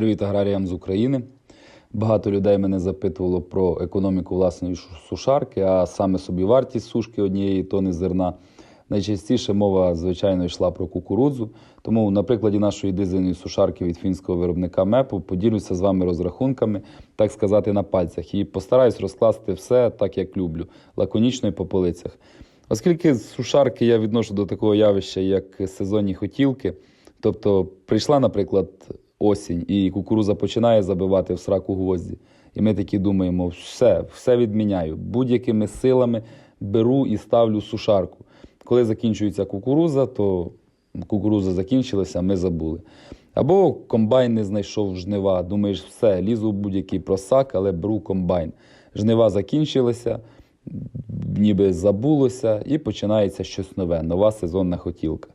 Привіт аграріям з України. Багато людей мене запитувало про економіку власної сушарки, а саме собівартість сушки однієї тони зерна. Найчастіше мова, звичайно, йшла про кукурудзу. Тому на прикладі нашої дизельної сушарки від фінського виробника МЕПу поділюся з вами розрахунками, так сказати, на пальцях, і постараюсь розкласти все так, як люблю, лаконічно і по полицях. Оскільки сушарки я відношу до такого явища, як сезонні хотілки, тобто прийшла, наприклад, осінь, і кукуруза починає забивати в сраку гвозді. І ми такі думаємо, все, все відміняю. Будь-якими силами беру і ставлю сушарку. Коли закінчується кукуруза, то кукуруза закінчилася, ми забули. Або комбайн не знайшов жнива. Думаєш, все, лізу в будь-який просак, але беру комбайн. Жнива закінчилися, ніби забулося, і починається щось нове, нова сезонна хотілка.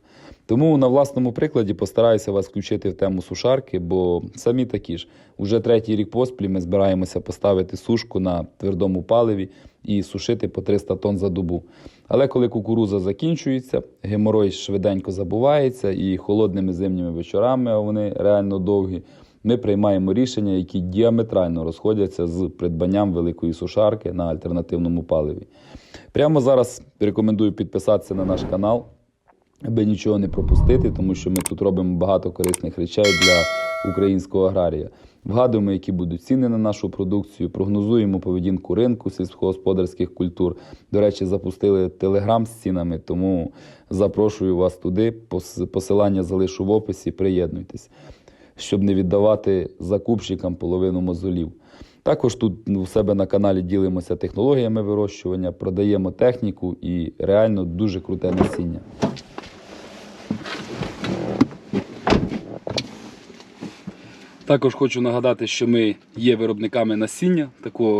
Тому на власному прикладі постараюся вас включити в тему сушарки, бо самі такі ж. Уже третій рік поспіль ми збираємося поставити сушку на твердому паливі і сушити по 300 тонн за добу. Але коли кукуруза закінчується, геморой швиденько забувається, і холодними зимніми вечорами, а вони реально довгі, ми приймаємо рішення, які діаметрально розходяться з придбанням великої сушарки на альтернативному паливі. Прямо зараз рекомендую підписатися на наш канал аби нічого не пропустити, тому що ми тут робимо багато корисних речей для українського аграрія. Вгадуємо, які будуть ціни на нашу продукцію, прогнозуємо поведінку ринку сільськогосподарських культур. До речі, запустили телеграм з цінами, тому запрошую вас туди. Посилання залишу в описі. Приєднуйтесь, щоб не віддавати закупщикам половину мозолів. Також тут у себе на каналі ділимося технологіями вирощування, продаємо техніку і реально дуже круте насіння. Також хочу нагадати, що ми є виробниками насіння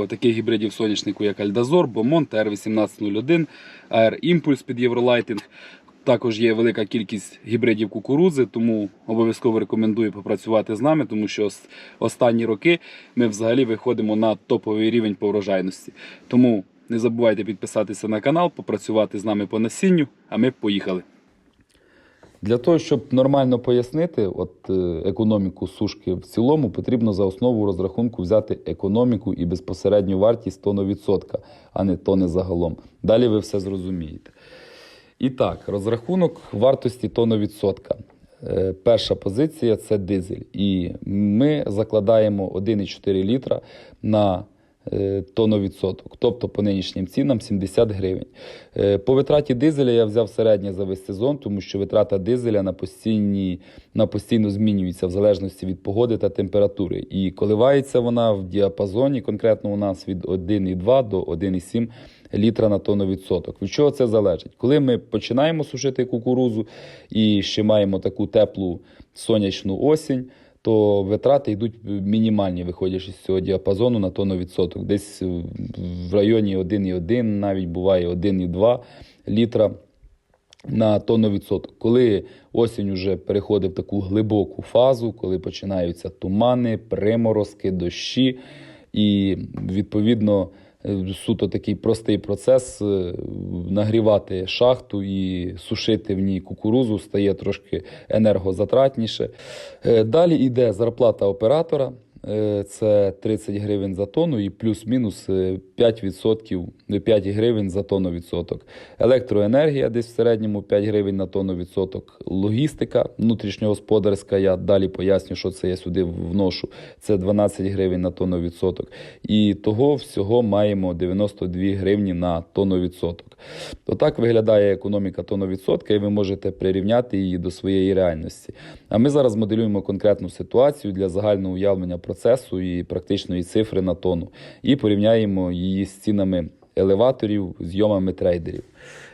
таких гібридів соняшнику, як Альдазор, Бомон, ТР-1801, AR Імпульс під Євролайтинг. Також є велика кількість гібридів кукурудзи, тому обов'язково рекомендую попрацювати з нами, тому що останні роки ми взагалі виходимо на топовий рівень по врожайності. Тому не забувайте підписатися на канал, попрацювати з нами по насінню, а ми поїхали. Для того, щоб нормально пояснити от, е, економіку сушки в цілому, потрібно за основу розрахунку взяти економіку і безпосередню вартість тоновідсотка, а не тони загалом. Далі ви все зрозумієте. І так, розрахунок вартості тоновідсотка. Е, Перша позиція це дизель. І ми закладаємо 1,4 літра на е, тоновідсоток, тобто по нинішнім цінам 70 гривень. Е, По витраті дизеля я взяв середнє за весь сезон, тому що витрата дизеля на, постійні, на постійно змінюється в залежності від погоди та температури. І коливається вона в діапазоні, конкретно у нас від 1,2 до 1,7 літра на тонну відсоток. Від чого це залежить? Коли ми починаємо сушити кукурузу і ще маємо таку теплу сонячну осінь, то витрати йдуть мінімальні, виходячи з цього діапазону на тонну відсоток. Десь в районі 1,1, навіть буває 1,2 літра на тонну відсоток. Коли осінь вже переходить в таку глибоку фазу, коли починаються тумани, приморозки, дощі, і відповідно суто такий простий процес е, нагрівати шахту і сушити в ній кукурузу стає трошки енергозатратніше. Е, Далі йде зарплата оператора. Е, Це 30 гривень за тонну і плюс-мінус е, 5%, 5 гривень за тонну відсоток. Електроенергія десь в середньому 5 гривень на тонну відсоток. Логістика внутрішньогосподарська, я далі поясню, що це я сюди вношу. Це 12 гривень на тонну відсоток. І того всього маємо 92 гривні на тонну відсоток. Отак виглядає економіка тонну відсотка, і ви можете прирівняти її до своєї реальності. А ми зараз моделюємо конкретну ситуацію для загального уявлення процесу і практичної цифри на тонну, і порівняємо її з цінами елеваторів, зйомами трейдерів.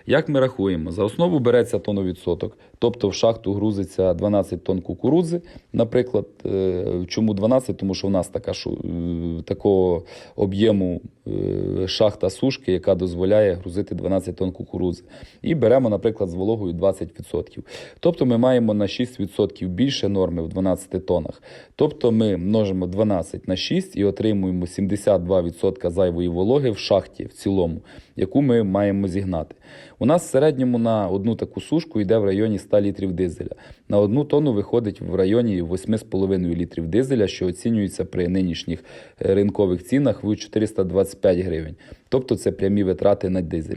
Як ми рахуємо? За основу береться тоновідсоток, тобто в шахту грузиться 12 тонн кукурудзи. Наприклад, Е, чому 12? Тому що в нас така е, такого об'єму е, шахта сушки, яка дозволяє грузити 12 тонн кукурудзи. І беремо, наприклад, з вологою 20%. Тобто ми маємо на 6% більше норми в 12 тоннах. Тобто ми множимо 12 на 6 і отримуємо 72% зайвої вологи в шахті в цілому. Яку ми маємо зігнати. У нас в середньому на одну таку сушку йде в районі 100 літрів дизеля. На одну тонну виходить в районі 8,5 літрів дизеля, що оцінюється при нинішніх е, ринкових цінах в 425 гривень. Тобто це прямі витрати на дизель.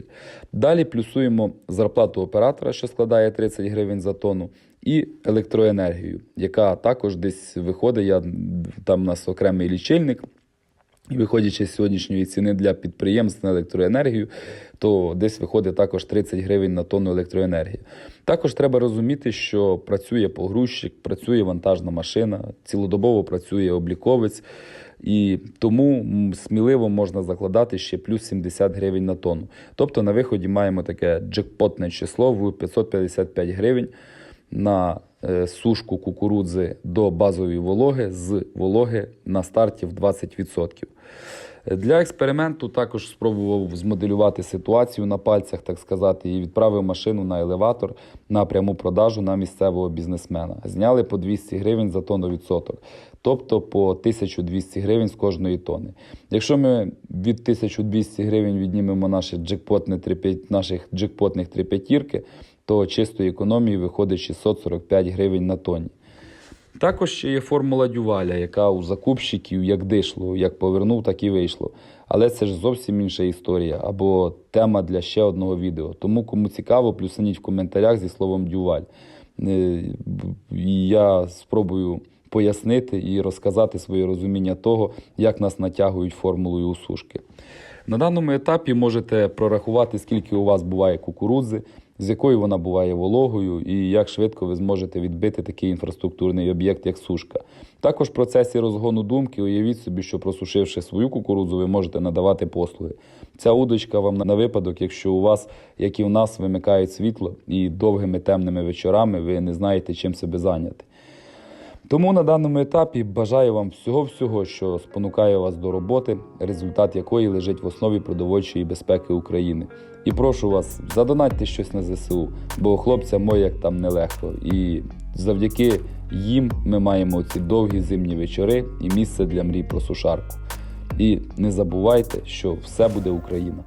Далі плюсуємо зарплату оператора, що складає 30 гривень за тонну, і електроенергію, яка також десь виходить. Я, там у нас окремий лічильник. І виходячи з сьогоднішньої ціни для підприємств на електроенергію, то десь виходить також 30 гривень на тонну електроенергії. Також треба розуміти, що працює погрузчик, працює вантажна машина, цілодобово працює обліковець, і тому сміливо можна закладати ще плюс 70 гривень на тонну. Тобто на виході маємо таке джекпотне число в 555 гривень на е, сушку кукурудзи до базової вологи з вологи на старті в 20%. Для експерименту також спробував змоделювати ситуацію на пальцях, так сказати, і відправив машину на елеватор на пряму продажу на місцевого бізнесмена. Зняли по 200 гривень за тонну відсоток, тобто по 1200 гривень з кожної тони. Якщо ми від 1200 гривень віднімемо наші джекпотні наших джекпотних три п'ятірки, то чистої економії виходить 645 гривень на тонні. Також ще є формула Дюваля, яка у закупщиків як дишло, як повернув, так і вийшло. Але це ж зовсім інша історія або тема для ще одного відео. Тому кому цікаво, плюсаніть в коментарях зі словом Дюваль. Е, І я спробую пояснити і розказати своє розуміння того, як нас натягують формулою усушки. На даному етапі можете прорахувати, скільки у вас буває кукурудзи, з якою вона буває вологою, і як швидко ви зможете відбити такий інфраструктурний об'єкт, як сушка. Також в процесі розгону думки уявіть собі, що просушивши свою кукурудзу, ви можете надавати послуги. Ця удочка вам на випадок, якщо у вас, як і в нас, вимикають світло, і довгими темними вечорами ви не знаєте, чим себе зайняти. Тому на даному етапі бажаю вам всього-всього, що спонукає вас до роботи, результат якої лежить в основі продовольчої безпеки України. І прошу вас, задонатьте щось на ЗСУ, бо хлопцям моє як там нелегко. І завдяки їм ми маємо ці довгі зимні вечори і місце для мрій про сушарку. І не забувайте, що все буде Україна.